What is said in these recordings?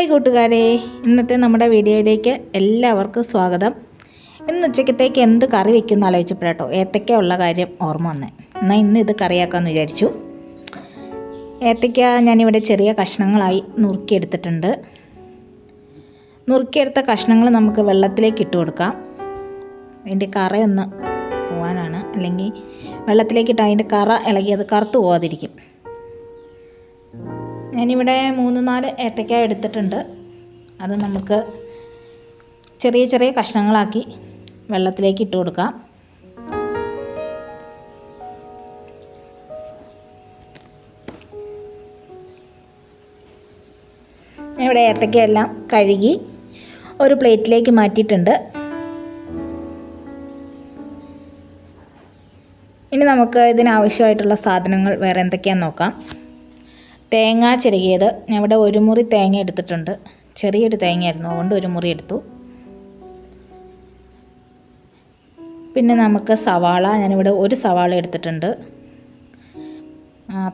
Hi കൂട്ടുകാരെ. ഇന്നത്തെ നമ്മുടെ വീഡിയോയിലേക്ക് എല്ലാവർക്കും സ്വാഗതം. ഇന്ന് ഉച്ചക്കത്തേക്ക് എന്ത് കറി വെക്കുമെന്ന് ആലോചിച്ചപ്പോഴാട്ടോ ഏത്തക്ക ഉള്ള കാര്യം ഓർമ്മ വന്നേ. എന്നാൽ ഇന്ന് ഇത് കറിയാക്കാമെന്ന് വിചാരിച്ചു. ഏത്തക്ക ഞാനിവിടെ ചെറിയ കഷ്ണങ്ങളായി നുറുക്കിയെടുത്തിട്ടുണ്ട്. നുറുക്കിയെടുത്ത കഷ്ണങ്ങൾ നമുക്ക് വെള്ളത്തിലേക്ക് ഇട്ട് കൊടുക്കാം. അതിന്റെ കറയൊന്ന് പോകാനാണ് അല്ലെങ്കിൽ വെള്ളത്തിലേക്കിട്ട് അതിന്റെ കറ ഇളകി അത് കറുത്ത് പോകാതിരിക്കും ഞാനിവിടെ മൂന്ന് നാല് ഏത്തക്ക എടുത്തിട്ടുണ്ട്. അത് നമുക്ക് ചെറിയ ചെറിയ കഷ്ണങ്ങളാക്കി വെള്ളത്തിലേക്ക് ഇട്ട് കൊടുക്കാം. ഇവിടെ ഏത്തക്കയെല്ലാം കഴുകി ഒരു പ്ലേറ്റിലേക്ക് മാറ്റിയിട്ടുണ്ട്. ഇനി നമുക്ക് ഇതിനാവശ്യമായിട്ടുള്ള സാധനങ്ങൾ വേറെ എന്തൊക്കെയാണെന്ന് നോക്കാം. തേങ്ങ ചിരകിയത് ഞാൻ ഇവിടെ ഒരു മുറി തേങ്ങ എടുത്തിട്ടുണ്ട്. ചെറിയൊരു തേങ്ങയായിരുന്നു. അതുകൊണ്ട് ഒരു മുറി എടുത്തു. പിന്നെ നമുക്ക് സവാള. ഞാനിവിടെ ഒരു സവാള എടുത്തിട്ടുണ്ട്.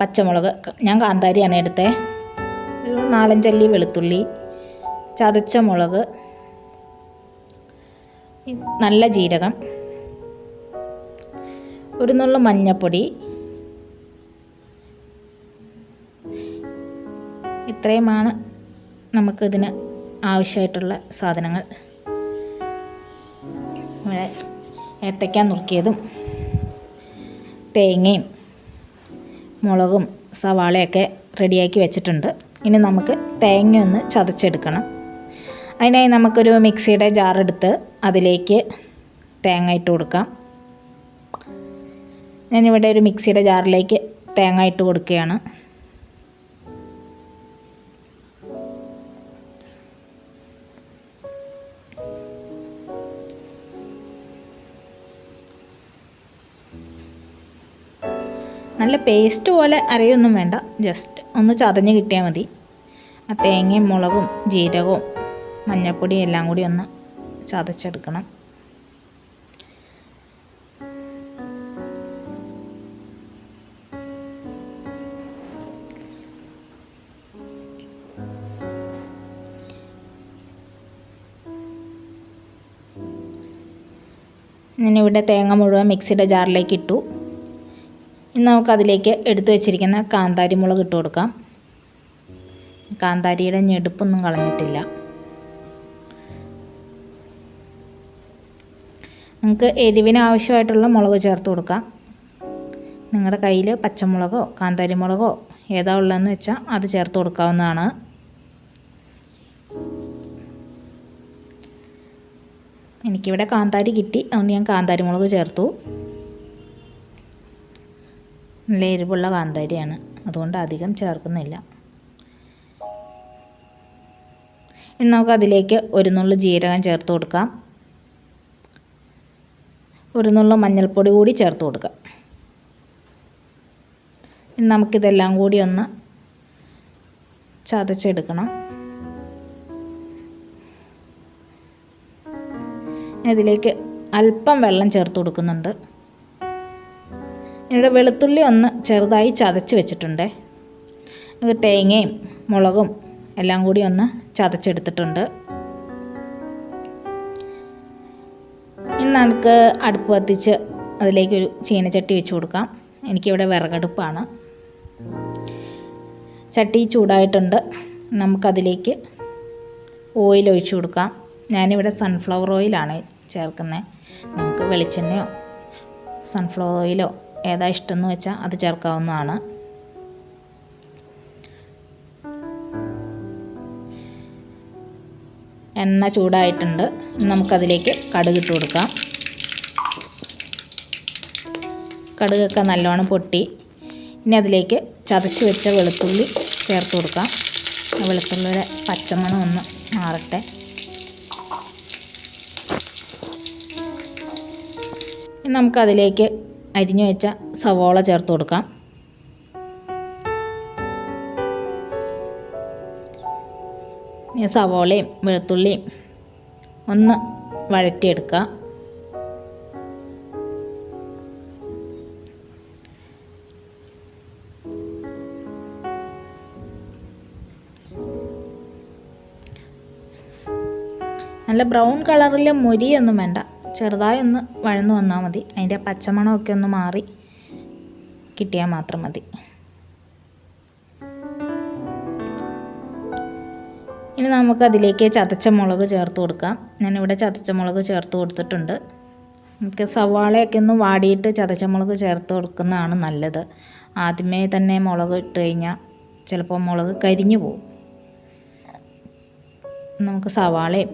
പച്ചമുളക്. ഞാൻ കാന്താരിയാണ് എടുത്തേ. ഒരു നാലഞ്ചല്ലി വെളുത്തുള്ളി. ചതച്ച മുളക്. നല്ല ജീരകം. ഒരു നുള്ളു മഞ്ഞൾപ്പൊടി ഇത്രയുമാണ് നമുക്കിതിന് ആവശ്യമായിട്ടുള്ള സാധനങ്ങൾ. ഇവിടെ ഏത്തയ്ക്ക നുറുക്കിയതും തേങ്ങയും മുളകും സവാളയൊക്കെ റെഡിയാക്കി വെച്ചിട്ടുണ്ട്. ഇനി നമുക്ക് തേങ്ങ ഒന്ന് ചതച്ചെടുക്കണം. അതിനായി നമുക്കൊരു മിക്സിയുടെ ജാറെടുത്ത് അതിലേക്ക് തേങ്ങ ഇട്ട് കൊടുക്കാം. ഞാനിവിടെ ഒരു മിക്സിയുടെ ജാറിലേക്ക് തേങ്ങ ഇട്ട് കൊടുക്കുകയാണ്. നല്ല പേസ്റ്റ് പോലെ അരയൊന്നും വേണ്ട. ജസ്റ്റ് ഒന്ന് ചതഞ്ഞ് കിട്ടിയാൽ മതി. ആ തേങ്ങയും മുളകും ജീരകവും മഞ്ഞൾപ്പൊടിയും എല്ലാം കൂടി ഒന്ന് ചതച്ചെടുക്കണം. ഞാനിവിടെ തേങ്ങ മുഴുവൻ മിക്സിയുടെ ജാറിലേക്ക് ഇട്ടു. നമുക്കതിലേക്ക് എടുത്തു വെച്ചിരിക്കുന്ന കാന്താരി മുളക് ഇട്ട് കൊടുക്കാം. കാന്താരിയുടെ ഞെടുപ്പൊന്നും കളഞ്ഞിട്ടില്ല. നിങ്ങൾക്ക് എരിവിന് ആവശ്യമായിട്ടുള്ള മുളക് ചേർത്ത് കൊടുക്കാം. നിങ്ങളുടെ കയ്യിൽ പച്ചമുളകോ കാന്താരി മുളകോ ഏതാ ഉള്ളതെന്ന് വെച്ചാൽ അത് ചേർത്ത് കൊടുക്കാവുന്നതാണ്. എനിക്കിവിടെ കാന്താരി കിട്ടി. അതുകൊണ്ട് ഞാൻ കാന്താരി മുളക് ചേർത്തു. നല്ല എരിവുള്ള കാന്താരിയാണ്. അതുകൊണ്ട് അധികം ചേർക്കുന്നില്ല. ഇനി നമുക്ക് അതിലേക്ക് ഒരു നുള്ളു ജീരകം ചേർത്ത് കൊടുക്കാം. ഒരു നുള്ളു മഞ്ഞൾപ്പൊടി കൂടി ചേർത്ത് കൊടുക്കാം. ഇനി നമുക്കിതെല്ലാം കൂടി ഒന്ന് ചതച്ചെടുക്കണം. ഇതിലേക്ക് അല്പം വെള്ളം ചേർത്ത് കൊടുക്കുന്നുണ്ട്. ഇവിടെ വെളുത്തുള്ളി ഒന്ന് ചെറുതായി ചതച്ച് വെച്ചിട്ടുണ്ട്. തേങ്ങയും മുളകും എല്ലാം കൂടി ഒന്ന് ചതച്ചെടുത്തിട്ടുണ്ട്. ഇനി നമുക്ക് അടുപ്പ് കത്തിച്ച് അതിലേക്കൊരു ചീനച്ചട്ടി വെച്ച് കൊടുക്കാം. എനിക്കിവിടെ വിറകടുപ്പാണ്. ചട്ടി ചൂടായിട്ടുണ്ട്. നമുക്കതിലേക്ക് ഓയിൽ ഒഴിച്ചു കൊടുക്കാം. ഞാനിവിടെ സൺഫ്ലവർ ഓയിലാണ് ചേർക്കുന്നത് നമുക്ക് വെളിച്ചെണ്ണയോ സൺഫ്ലവർ ഓയിലോ ഏതാ ഇഷ്ടം എന്ന് വെച്ചാൽ അത് ചേർക്കാവുന്നതാണ്. എണ്ണ ചൂടായിട്ടുണ്ട്. നമുക്കതിലേക്ക് കടുക് ഇട്ട് കൊടുക്കാം. കടുകൊക്കെ നല്ലോണം പൊട്ടി. ഇനി അതിലേക്ക് ചതച്ച് വെച്ച വെളുത്തുള്ളി ചേർത്ത് കൊടുക്കാം. വെളുത്തുള്ളിയുടെ പച്ചമണം ഒന്ന് മാറട്ടെ. നമുക്കതിലേക്ക് അരിഞ്ഞു വെച്ച സവോള ചേർത്ത് കൊടുക്കാം. സവോളയും വെളുത്തുള്ളിയും ഒന്ന് വഴറ്റിയെടുക്കുക. നല്ല ബ്രൗൺ കളറിൽ മുരിയൊന്നും വേണ്ട. ചെറുതായി ഒന്ന് വഴന്നു വന്നാൽ മതി. അതിന്റെ പച്ചമണമൊക്കെ ഒന്ന് മാറി കിട്ടിയാൽ മാത്രം മതി. ഇനി നമുക്ക് അതിലേക്ക് ചതച്ച മുളക് ചേർത്ത് കൊടുക്കാം. ഞാനിവിടെ ചതച്ച മുളക് ചേർത്ത് കൊടുത്തിട്ടുണ്ട്. നമുക്ക് സവാളയൊക്കെ ഒന്ന് വാടിയിട്ട് ചതച്ച മുളക് ചേർത്ത് കൊടുക്കുന്നതാണ് നല്ലത്. ആദ്യമേ തന്നെ മുളക് ഇട്ട് കഴിഞ്ഞാൽ ചിലപ്പോൾ മുളക് കരിഞ്ഞു പോകും. നമുക്ക് സവാളയും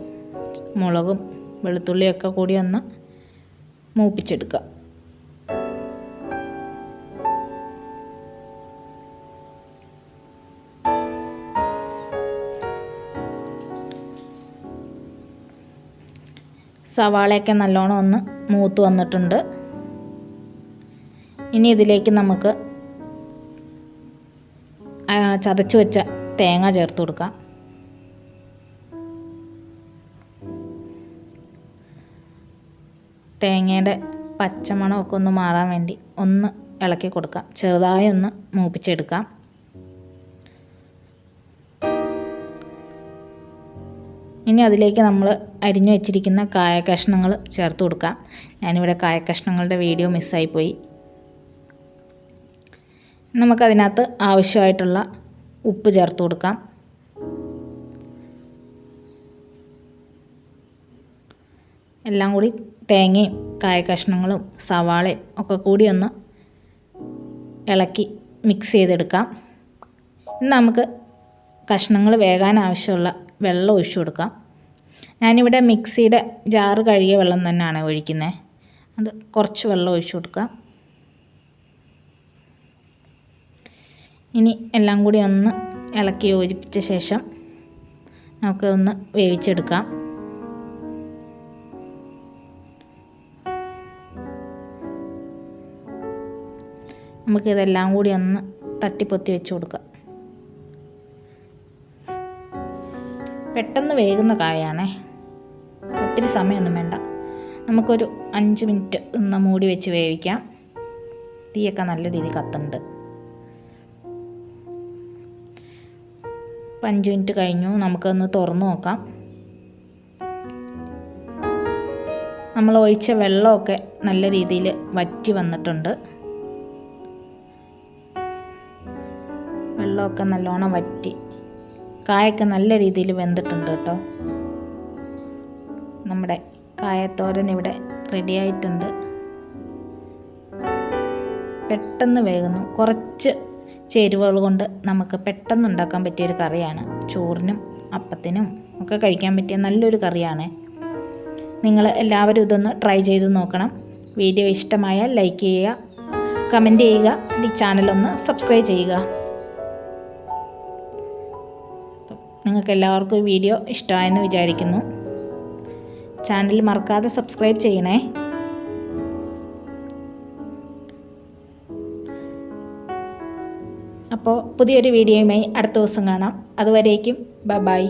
മുളകും വെളുത്തുള്ളിയൊക്കെ കൂടി ഒന്ന് മൂപ്പിച്ചെടുക്കുക. സവാളയൊക്കെ നല്ലോണം ഒന്ന് മൂത്ത് വന്നിട്ടുണ്ട്. ഇനി ഇതിലേക്ക് നമുക്ക് ചതച്ചു വെച്ച തേങ്ങ ചേർത്ത് കൊടുക്കാം. തേങ്ങയുടെ പച്ചമണമൊക്കെ ഒന്ന് മാറാൻ വേണ്ടി ഒന്ന് ഇളക്കി കൊടുക്കാം. ചെറുതായി ഒന്ന് മൂപ്പിച്ചെടുക്കാം. ഇനി അതിലേക്ക് നമ്മൾ അരിഞ്ഞു വെച്ചിരിക്കുന്ന കായ കഷ്ണങ്ങൾ ചേർത്ത് കൊടുക്കാം. ഞാനിവിടെ കായ കഷ്ണങ്ങളുടെ വീഡിയോ മിസ്സായിപ്പോയി നമുക്കതിനകത്ത് ആവശ്യമായിട്ടുള്ള ഉപ്പ് ചേർത്ത് കൊടുക്കാം. എല്ലാം കൂടി തേങ്ങയും കായ കഷ്ണങ്ങളും സവാളയും ഒക്കെ കൂടി ഒന്ന് ഇളക്കി മിക്സ് ചെയ്തെടുക്കാം. നമുക്ക് കഷ്ണങ്ങൾ വേകാൻ ആവശ്യമുള്ള വെള്ളം ഒഴിച്ചു കൊടുക്കാം. ഞാനിവിടെ മിക്സിയുടെ ജാറ് കഴുകിയ വെള്ളം തന്നെയാണ് ഒഴിക്കുന്നത് അത് കുറച്ച് വെള്ളം ഒഴിച്ചു കൊടുക്കാം. ഇനി എല്ലാം കൂടി ഒന്ന് ഇളക്കി യോജിപ്പിച്ച ശേഷം നമുക്ക് ഒന്ന് വേവിച്ചെടുക്കാം. നമുക്കിതെല്ലാം കൂടി ഒന്ന് തട്ടിപ്പൊത്തി വെച്ച് കൊടുക്കാം പെട്ടെന്ന് വേകുന്ന കായാണേ ഒത്തിരി സമയമൊന്നും വേണ്ട. നമുക്കൊരു അഞ്ച് മിനിറ്റ് ഒന്ന് മൂടി വെച്ച് വേവിക്കാം. തീയൊക്കെ നല്ല രീതിയിൽ കത്തുന്നുണ്ട്. അപ്പം അഞ്ച് മിനിറ്റ് കഴിഞ്ഞു. നമുക്കൊന്ന് തുറന്നു നോക്കാം. നമ്മൾ ഒഴിച്ച വെള്ളമൊക്കെ നല്ല രീതിയിൽ വറ്റി വന്നിട്ടുണ്ട്. വെള്ളമൊക്കെ നല്ലോണം വറ്റി. കായൊക്കെ നല്ല രീതിയിൽ വെന്തിട്ടുണ്ട് കേട്ടോ. നമ്മുടെ കായത്തോരൻ ഇവിടെ റെഡി ആയിട്ടുണ്ട്. പെട്ടെന്ന് വേകുന്നു. കുറച്ച് ചേരുവകൾ കൊണ്ട് നമുക്ക് പെട്ടെന്ന് ഉണ്ടാക്കാൻ പറ്റിയൊരു കറിയാണ്. ചോറിനും അപ്പത്തിനും ഒക്കെ കഴിക്കാൻ പറ്റിയ നല്ലൊരു കറിയാണ്. നിങ്ങൾ എല്ലാവരും ഇതൊന്ന് ട്രൈ ചെയ്ത് നോക്കണം. വീഡിയോ ഇഷ്ടമായാൽ ലൈക്ക് ചെയ്യുക കമന്റ് ചെയ്യുക ഈ ചാനലൊന്ന് സബ്സ്ക്രൈബ് ചെയ്യുക. നിങ്ങൾക്ക് എല്ലാവർക്കും ഈ വീഡിയോ ഇഷ്ടമായെന്ന് വിചാരിക്കുന്നു. ചാനൽ മറക്കാതെ സബ്സ്ക്രൈബ് ചെയ്യണേ. അപ്പോൾ പുതിയൊരു വീഡിയോയുമായി അടുത്ത ദിവസം കാണാം. അതുവരേക്കും ബ ബൈ.